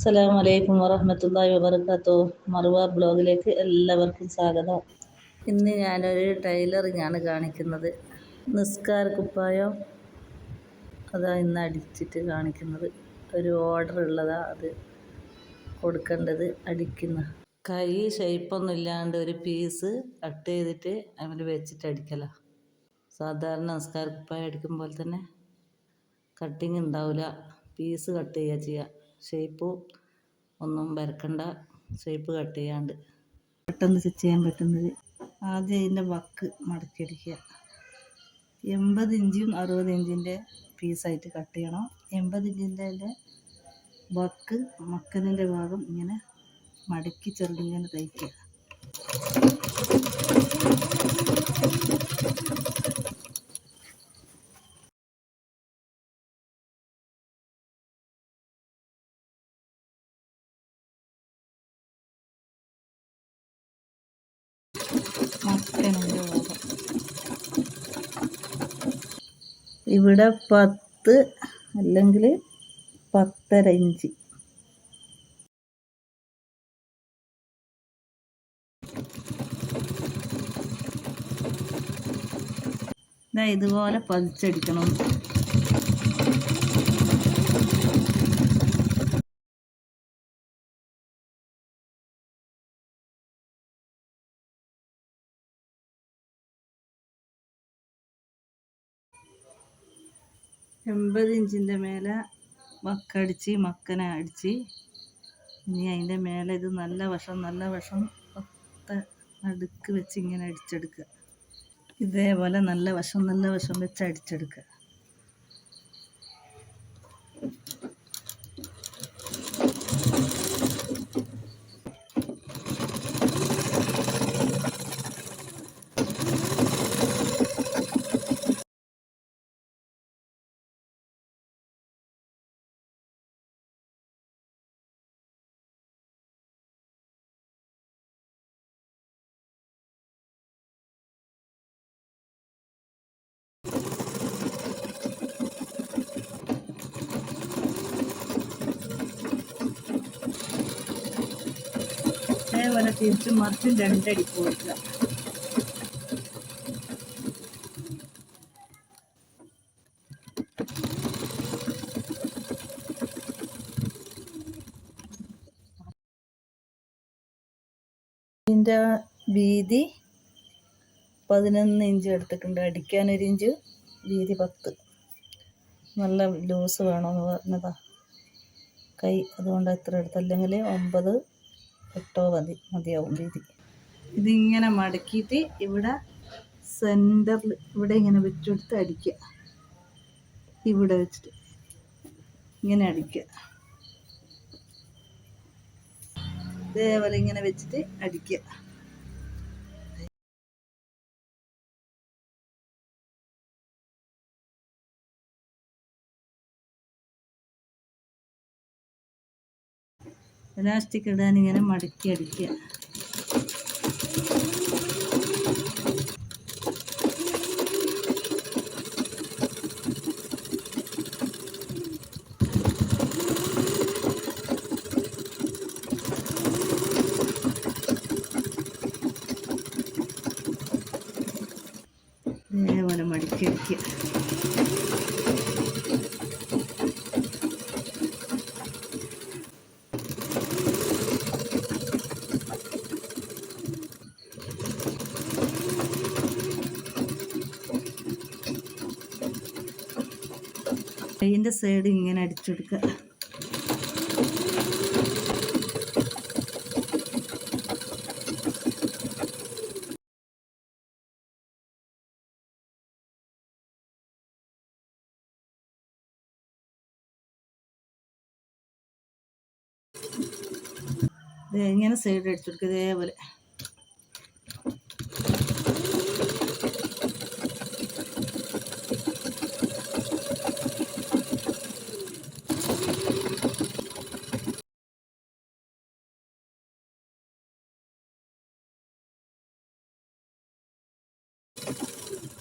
അസ്സലാമു വലൈക്കും വറഹമത്തല്ലാഹി വബർക്കാത്തു മറുവ ബ്ലോഗിലേക്ക് എല്ലാവർക്കും സ്വാഗതം. ഇന്ന് ഞാനൊരു ടൈലറിങ്ങാണ് കാണിക്കുന്നത്. നിസ്കാര കുപ്പായം അതാ ഇന്ന് അടിച്ചിട്ട് കാണിക്കുന്നത്. ഒരു ഓർഡർ ഉള്ളതാ അത് കൊടുക്കേണ്ടത് അടിക്കുന്ന. കൈ ഷേപ്പൊന്നും ഇല്ലാണ്ട് ഒരു പീസ് കട്ട് ചെയ്തിട്ട് അതിൽ വെച്ചിട്ട് അടിക്കല. സാധാരണ നിസ്കാര കുപ്പായം അടിക്കുമ്പോൾ തന്നെ കട്ടിങ് ഉണ്ടാവില്ല പീസ് കട്ട് ചെയ്യുക ചെയ്യുക ഷേപ്പ് ഒന്നും വരക്കണ്ട ഷേപ്പ് കട്ട് ചെയ്യാണ്ട്. പെട്ടെന്ന് സ്റ്റിച്ച് ചെയ്യാൻ പറ്റുന്നത് ആദ്യം അതിന്റെ വക്ക് മടക്കിയടിക്കുക. എൺപത് ഇഞ്ചും അറുപത് ഇഞ്ചിന്റെ പീസായിട്ട് കട്ട് ചെയ്യണം. എൺപത് ഇഞ്ചിന്റെ വക്ക് മക്കനിന്റെ ഭാഗം ഇങ്ങനെ മടക്കി ചെറുതിങ്ങനെ തയ്ക്കുക. ഇവിടെ പത്ത് അല്ലെങ്കിൽ പത്തര ഇഞ്ച്. ഇതാ ഇതുപോലെ പതിച്ചടിക്കണം. എൺപത് ഇഞ്ചിന്റെ മേലെ വക്കടിച്ച് മക്കനെ അടിച്ച്. ഇനി അതിന്റെ മേലെ ഇത് നല്ല വശം നല്ല വശം ഒത്ത അടുക്ക് വെച്ച് ഇങ്ങനെ അടിച്ചെടുക്കുക. ഇതേപോലെ നല്ല വശം നല്ല വശം വെച്ച് അടിച്ചെടുക്കുക. അതേപോലെ തിരിച്ചും മറിച്ചും രണ്ടടി കൊടുക്കുക. ഇതിന്റെ വീതി പതിനൊന്ന് ഇഞ്ച് എടുത്തിട്ടുണ്ട്. അടിക്കാൻ ഒരു ഇഞ്ച് വീതി പത്ത്. നല്ല ലൂസ് വേണമെന്ന് പറഞ്ഞതാ. കൈ അതുകൊണ്ട് എത്ര എടുത്തല്ലെങ്കിൽ ഒമ്പത് എട്ടോ മതി മതിയാവും വീതി ഇതിങ്ങനെ മടക്കിയിട്ട് ഇവിടെ സെന്ററിൽ ഇവിടെ ഇങ്ങനെ വെച്ചെടുത്ത് അടിക്കുക. ഇവിടെ വെച്ചിട്ട് ഇങ്ങനെ അടിക്കുക. ഇതേപോലെ ഇങ്ങനെ വെച്ചിട്ട് അടിക്കുക. ഇലാസ്റ്റിക് ഇടാൻ ഇങ്ങനെ മടക്കി അടിക്കുക. ഇതേപോലെ മടക്കി അടിക്കുക. കൈയിന്റെ സൈഡ് ഇങ്ങനെ അടിച്ചെടുക്കുക. ഇങ്ങനെ സൈഡ് അടിച്ചെടുക്കുക ഇതേപോലെ.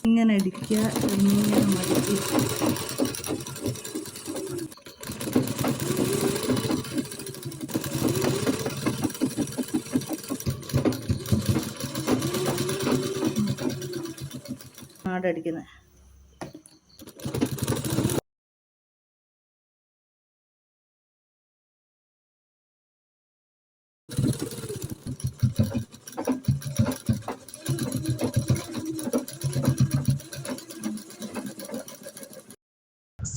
ഇങ്ങനെ അടിക്കുക ഇങ്ങനെ മടക്കി. ടിക്കുന്നത്